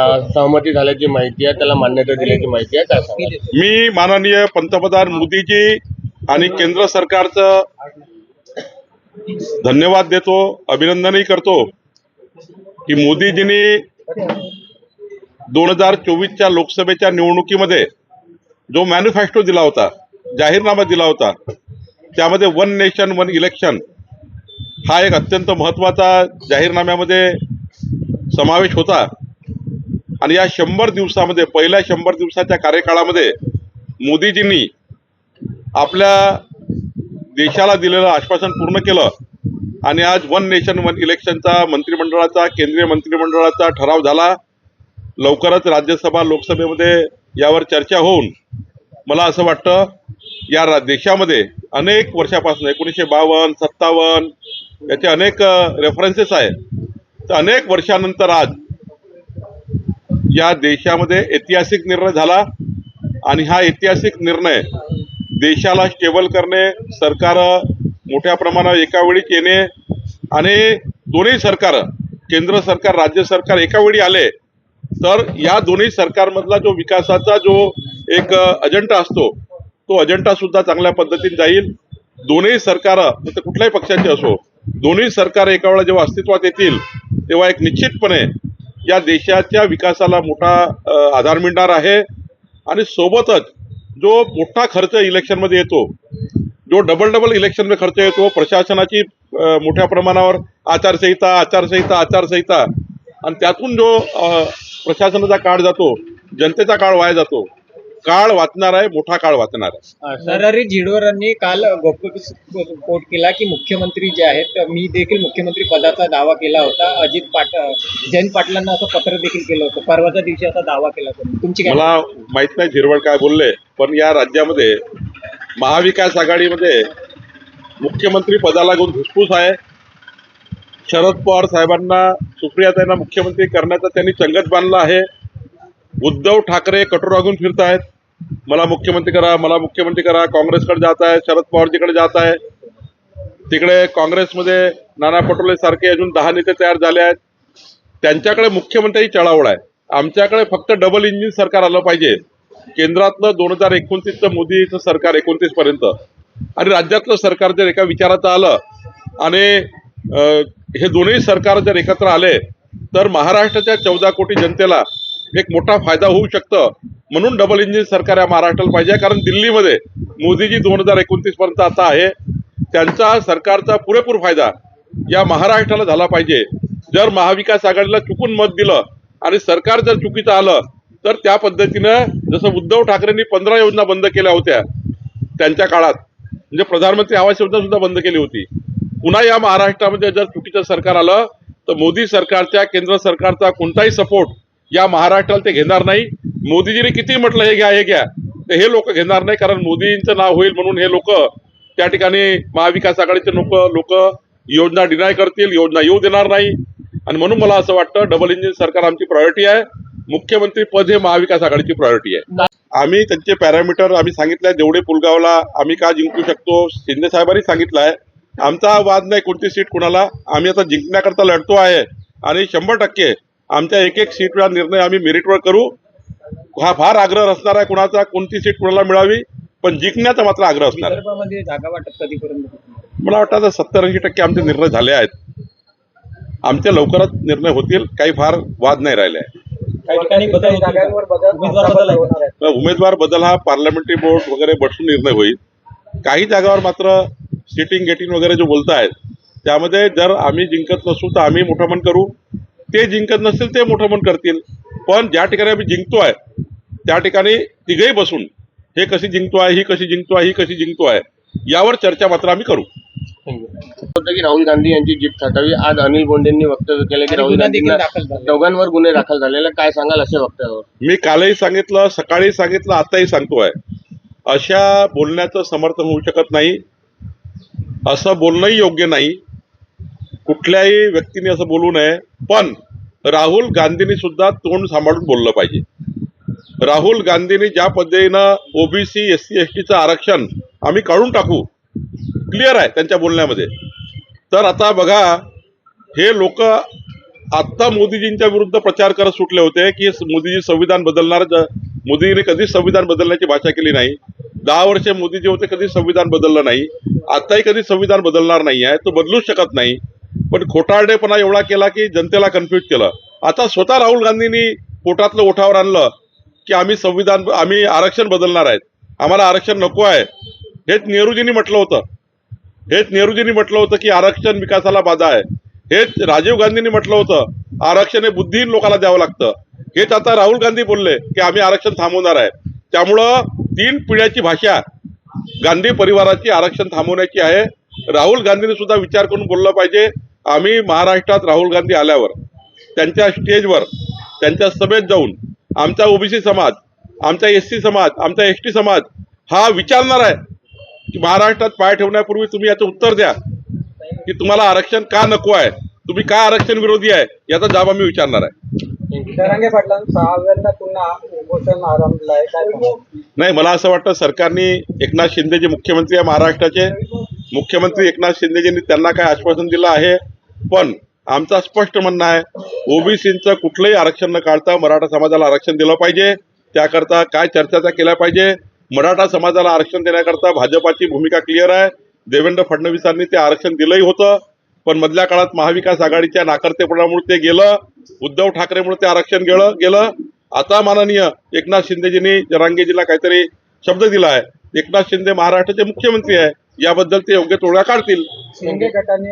सहमती झाल्याची माहिती आहे त्याला मान्यता दिल्याची माहिती आहे काय मी माननीय पंतप्रधान मोदीजी आणि केंद्र सरकारचं धन्यवाद देतो अभिनंदनही करतो की मोदीजींनी दोन हजार चोवीसच्या लोकसभेच्या निवडणुकीमध्ये जो मॅन्युफॅक्चो दिला होता जाहीरनामा दिला होता त्यामध्ये वन नेशन वन इलेक्शन हा एक अत्यंत महत्त्वाचा जाहीरनाम्यामध्ये समावेश होता. आणि या शंभर दिवसामध्ये पहिल्या शंभर दिवसाच्या कार्यकाळामध्ये मोदीजींनी आपल्या देशाला दिलेलं आश्वासन पूर्ण केलं. आणि आज वन नेशन वन इलेक्शनचा मंत्रिमंडळाचा केंद्रीय मंत्रिमंडळाचा ठराव झाला. लवकरच राज्यसभा लोकसभेमध्ये यावर चर्चा होऊन मला असं वाटतं या रा देशामध्ये अनेक वर्षापासून एकोणीसशे बावन्न सत्तावन्न याचे अनेक रेफरन्सेस आहेत. तर अनेक वर्षानंतर आज या देशामध्ये ऐतिहासिक निर्णय झाला आणि हा ऐतिहासिक निर्णय देशाला स्टेबल करणे सरकार मोठ्या प्रमाणावर एकावेळी येणे आणि दोन्ही सरकार केंद्र सरकार राज्य सरकार एकावेळी आले तर या दोन्ही सरकारमधला जो विकासाचा जो एक अजेंडा असतो तो अजेंडा सुद्धा चांगल्या पद्धतीने जाईल. दोन्ही सरकार तर कुठल्याही पक्षाचे असो दोन्ही सरकार एका वेळा जेव्हा अस्तित्वात येतील तेव्हा एक निश्चितपणे या देशाच्या विकासाला मोठा आधार मिळणार आहे. आणि सोबतच जो मोठा खर्च इलेक्शनमध्ये येतो जो डबल डबल इलेक्शनमध्ये खर्च येतो प्रशासनाची मोठ्या प्रमाणावर आचारसंहिता आचारसंहिता आचारसंहिता आणि त्यातून जो प्रशासनाचा काळ जातो जनतेचा काळ वाया जातो काळ वाचणार आहे मोठा काळ वाचणार आहे. नरहरी झिडवरांनी काल कोट केला की मुख्यमंत्री जे आहेत मी देखील मुख्यमंत्री पदाचा दावा केला होता. अजित पाट जयंत पाटलांना असं पत्र देखील केलं होतं. परवाच्या दिवशी असा दावा केला होता. तुमची मला माहीत नाही झिरवळ काय बोलले पण या राज्यामध्ये महाविकास आघाडीमध्ये मुख्यमंत्री पदाला घेऊन धुसफूस आहे. शरद पवार साहेबांना सुप्रियाताईंना मुख्यमंत्री करण्याचा त्यांनी चंगत बांधला आहे. उद्धव ठाकरे कटोरा घेऊन फिरत आहेत मला मुख्यमंत्री करा मला मुख्यमंत्री करा काँग्रेसकडे जात आहे शरद पवारजीकडे जात आहे. तिकडे काँग्रेसमध्ये नाना पटोले सारखे अजून दहा नेते तयार झाले आहेत. त्यांच्याकडे मुख्यमंत्री चळावळ आहे. आमच्याकडे फक्त डबल इंजिन सरकार आलं पाहिजे. केंद्रातलं दोन हजार एकोणतीसचं मोदीचं सरकार एकोणतीस पर्यंत आणि राज्यातलं सरकार जर एका विचाराचं आलं आणि हे दोन्ही सरकार जर एकत्र आले तर महाराष्ट्राच्या चौदा कोटी जनतेला एक मोठा फायदा होऊ शकतं. म्हणून डबल इंजिन सरकार या महाराष्ट्राला पाहिजे. कारण दिल्लीमध्ये मोदीजी दोन हजार एकोणतीस पर्यंत आता आहे. त्यांचा सरकारचा पुरेपूर फायदा या महाराष्ट्राला झाला पाहिजे. जर महाविकास आघाडीला चुकून मत दिलं आणि सरकार जर चुकीचं आलं तर त्या पद्धतीनं जसं उद्धव ठाकरेंनी पंधरा योजना बंद केल्या होत्या त्यांच्या काळात. म्हणजे प्रधानमंत्री आवास योजना सुद्धा बंद केली होती. पुन्हा या महाराष्ट्रामध्ये जर चुकीचं सरकार आलं तर मोदी सरकारच्या केंद्र सरकारचा कोणताही सपोर्ट या महाराष्ट्राला ते घेणार नाही. मोदीजीने किती म्हटलं हे घ्या हे घ्या. तर हे लोक घेणार नाही कारण मोदींचं नाव होईल म्हणून हे लोक त्या ठिकाणी महाविकास आघाडीचे लोक लोक योजना डिनाय करतील योजना येऊ देणार नाही. आणि म्हणून मला असं वाटतं डबल इंजिन सरकार आमची प्रायोरिटी आहे. मुख्यमंत्री पद हे महाविकास आघाडीची प्रायोरिटी आहे. आम्ही त्यांचे पॅरामीटर आम्ही सांगितलंय जेवढे पुलगावला आम्ही का जिंकू शकतो शिंदे साहेबांनी सांगितलं आहे आमचा वाद नाही कोणती सीट कुणाला आम्ही आता जिंकण्याकरता लढतो आहे. आणि शंभर टक्के आमच्या एक एक सीटचा निर्णय आम्ही मेरिटवर करू. हा फार आग्रह असणार आहे कुणाचा कोणती सीट कुणाला मिळावी पण जिंकण्याचा मात्र आग्रह असणार आहे. विदर्भामध्ये जागा वाटप कधीपर्यंत मला वाटतं आता सत्तर ऐंशी टक्के आमचे निर्णय झाले आहेत. आमचे लवकरच निर्णय होतील काही फार वाद नाही राहिले आहे उमेदवार बदल हा पार्लमेंटरी बोर्ड वगैरे बसून निर्णय होईल. काही जागावर मात्र सिटिंग गेटिंग वगैरे जे बोलतायत त्यामध्ये जर आम्ही जिंकत नसू तर आम्ही मोठं मन करू. ते जिंकत नसतील ते मोठं मन करतील. पण ज्या ठिकाणी आम्ही जिंकतोय त्या ठिकाणी तिघही बसून हे कशी जिंकतो आहे ही कशी जिंकतो आहे ही कशी जिंकतो आहे यावर चर्चा मात्र आम्ही करू. होतं की राहुल गांधी यांची जीत थटावी आज अनिल बोंडेंनी वक्तव्य केलं की राहुल गांधींना झाला. दोघांवर गुन्हे दाखल झालेले काय सांगाल अशा वक्तव्यावर? मी कालही सांगितलं सकाळी सांगितलं आताही सांगतोय. अशा बोलण्याचं समर्थन होऊ शकत नाही. असं बोलणंही योग्य नाही. कुठल्याही व्यक्तीने असं बोलू नये. पण राहुल गांधींनी सुद्धा तोंड सांभाळून बोललं पाहिजे. राहुल गांधींनी ज्या पद्धतीनं ओबीसी एस सी एस टीचं आरक्षण आम्ही काढून टाकू क्लिअर आहे त्यांच्या बोलण्यामध्ये. तर आता बघा हे लोक आत्ता मोदीजींच्या विरुद्ध प्रचार करत सुटले होते की मोदीजी संविधान बदलणार मोदीजीने कधीच संविधान बदलण्याची भाषा केली नाही. दहा वर्षे मोदीजी होते कधी संविधान बदललं नाही. आताही कधी संविधान बदलणार नाही आहे तो बदलूच शकत नाही. पण खोटारडेपणा एवढा केला की जनतेला कन्फ्युज केलं. आता स्वतः राहुल गांधींनी पोटातलं ओठावर आणलं की आम्ही संविधान आम्ही आरक्षण बदलणार आहेत. आम्हाला आरक्षण नको आहे. हेच नेहरूजींनी म्हटलं होतं. हेच नेहरूजींनी म्हटलं होतं की आरक्षण विकासाला बाधा आहे. हेच राजीव गांधींनी म्हटलं होतं आरक्षण हे बुद्धिहीन लोकांना द्यावं लागतं. हेच आता राहुल गांधी बोलले की आम्ही आरक्षण थांबवणार आहे. त्यामुळं तीन पिढ्याची भाषा गांधी परिवाराची आरक्षण थांबवण्याची आहे. राहुल गांधीने सुद्धा विचार करून बोललं पाहिजे. आम्ही महाराष्ट्रात राहुल गांधी आल्यावर त्यांच्या स्टेजवर त्यांच्या सभेत जाऊन आमचा ओबीसी समाज आमचा एस सी समाज आमचा एस टी समाज हा विचारणार आहे की महाराष्ट्रात पाय ठेवण्यापूर्वी तुम्ही याचं उत्तर द्या. की तुम्हाला आरक्षण का नको आहे? तुम्ही का आरक्षण विरोधी आहे? याचा जबाब आम्ही विचारणार आहे? नाही मला असं वाटतं सरकारने एकनाथ शिंदे जे मुख्यमंत्री आहे महाराष्ट्राचे. मुख्यमंत्री एकनाथ शिंदेजींनी त्यांना काय आश्वासन दिलं आहे? पण आमचा स्पष्ट म्हणणं आहे ओबीसीचं कुठलंही आरक्षण न काढता मराठा समाजाला आरक्षण दिलं पाहिजे. त्याकरता काय चर्चा केल्या पाहिजे? मराठा समाजाला आरक्षण देण्याकरता भाजपाची भूमिका क्लिअर आहे. देवेंद्र फडणवीसांनी ते आरक्षण दिलंही होतं. पण मधल्या काळात महाविकास आघाडीच्या नाकर्तेपणामुळे ते गेलं. उद्धव ठाकरेमुळे ते आरक्षण गेलं गेलं. आता माननीय एकनाथ शिंदेजींनी जरांगेजीला काहीतरी शब्द दिला आहे. एकनाथ शिंदे महाराष्ट्राचे मुख्यमंत्री आहे. याबद्दल ते योग्य तोडगा काढतील. शिंदे गटाने